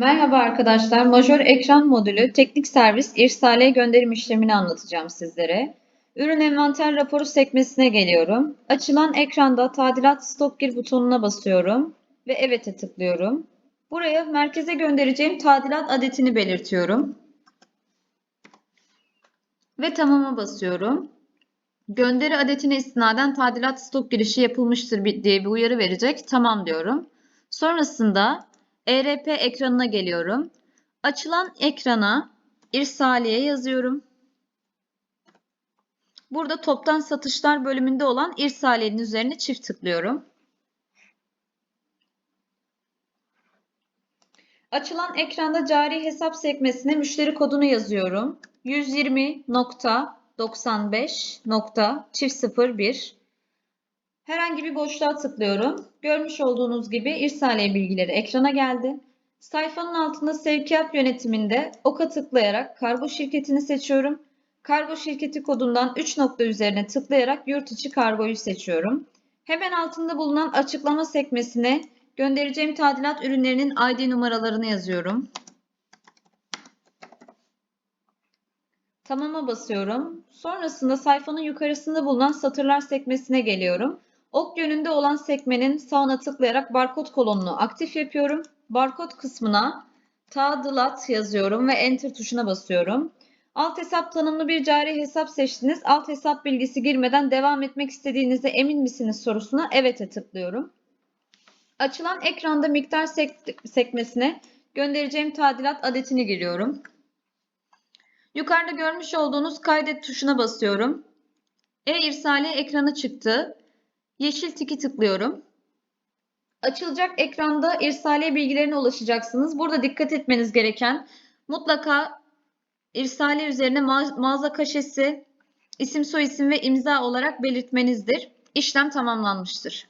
Merhaba arkadaşlar. Majör ekran modülü teknik servis irsaliye gönderim işlemini anlatacağım sizlere. Ürün envanter raporu sekmesine geliyorum. Açılan ekranda tadilat stop gir butonuna basıyorum ve evet'e tıklıyorum. Buraya merkeze göndereceğim tadilat adetini belirtiyorum. Ve tamama basıyorum. Gönderi adetine istinaden tadilat stop girişi yapılmıştır diye bir uyarı verecek. Tamam diyorum. Sonrasında ERP ekranına geliyorum. Açılan ekrana irsaliye yazıyorum. Burada toptan satışlar bölümünde olan irsaliyenin üzerine çift tıklıyorum. Açılan ekranda cari hesap sekmesine müşteri kodunu yazıyorum. 120.95.01 Herhangi bir boşluğa tıklıyorum. Görmüş olduğunuz gibi irsaliye bilgileri ekrana geldi. Sayfanın altında sevkiyat yönetiminde oka tıklayarak kargo şirketini seçiyorum. Kargo şirketi kodundan 3 nokta üzerine tıklayarak yurt içi kargoyu seçiyorum. Hemen altında bulunan açıklama sekmesine göndereceğim tadilat ürünlerinin ID numaralarını yazıyorum. Tamama basıyorum. Sonrasında sayfanın yukarısında bulunan satırlar sekmesine geliyorum. Ok yönünde olan sekmenin sağına tıklayarak barkod kolonunu aktif yapıyorum. Barkod kısmına tadilat yazıyorum ve enter tuşuna basıyorum. Alt hesap tanımlı bir cari hesap seçtiniz. Alt hesap bilgisi girmeden devam etmek istediğinizde emin misiniz sorusuna evet'e tıklıyorum. Açılan ekranda miktar sek sekmesine göndereceğim tadilat adetini giriyorum. Yukarıda görmüş olduğunuz kaydet tuşuna basıyorum. E-irsaliye ekranı çıktı. Yeşil tiki tıklıyorum. Açılacak ekranda irsaliye bilgilerine ulaşacaksınız. Burada dikkat etmeniz gereken mutlaka irsaliye üzerine ma mağaza kaşesi, isim soyisim ve imza olarak belirtmenizdir. İşlem tamamlanmıştır.